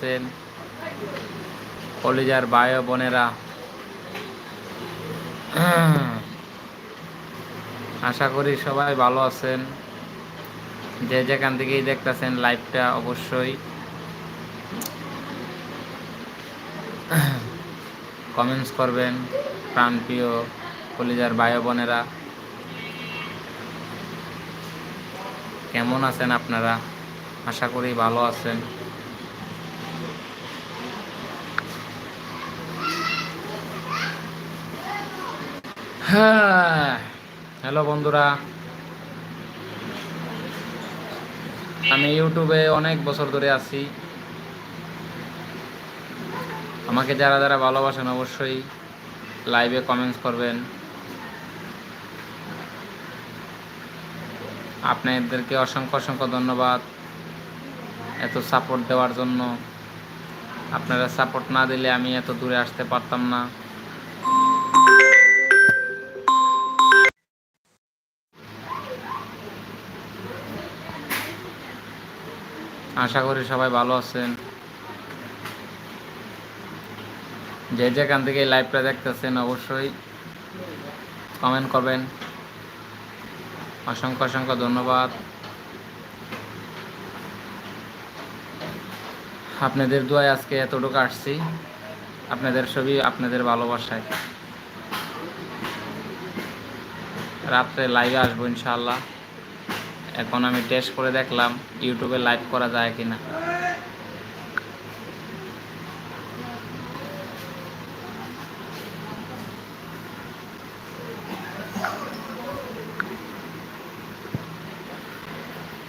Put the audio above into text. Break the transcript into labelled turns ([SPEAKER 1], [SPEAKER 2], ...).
[SPEAKER 1] আছেন কলিজার ও বোনেরা। আশা করি সবাই ভালো আছেন। যে যেখান থেকেই দেখতেছেন লাইভটা অবশ্যই। কমেন্টস করবেন প্রাণপ্রিয় কলিজার ও বোনেরা। কেমন আছেন আপনারা? আশা করি ভালো আছেন। হ্যাঁ। হ্যালো বন্ধুরা। আমি ইউটিউবে অনেক বছর ধরে আছি। আমাকে যারা যারা ভালোবাসেন অবশ্যই লাইভে কমেন্টস করবেন। আপনাদেরকে অসংখ্য অসংখ্য ধন্যবাদ এত সাপোর্ট দেওয়ার জন্য। আপনারা সাপোর্ট না দিলে আমি এত দূরে আসতে পারতাম না। আশা করি সবাই ভালো আছেন। যে যেখান থেকে লাইভটা দেখতেছেন অবশ্যই কমেন্ট করবেন। অসংখ্য অসংখ্য ধন্যবাদ। আপনাদের দোয়ায় আজকে এতটুকু আসছি। আপনাদের ছবি, আপনাদের ভালোবাসায়। রাত্রে লাইভে আসব ইনশাল্লাহ এখন আমি টেস্ট করে দেখলাম ইউটিউবে লাইভ করা যায় কিনা।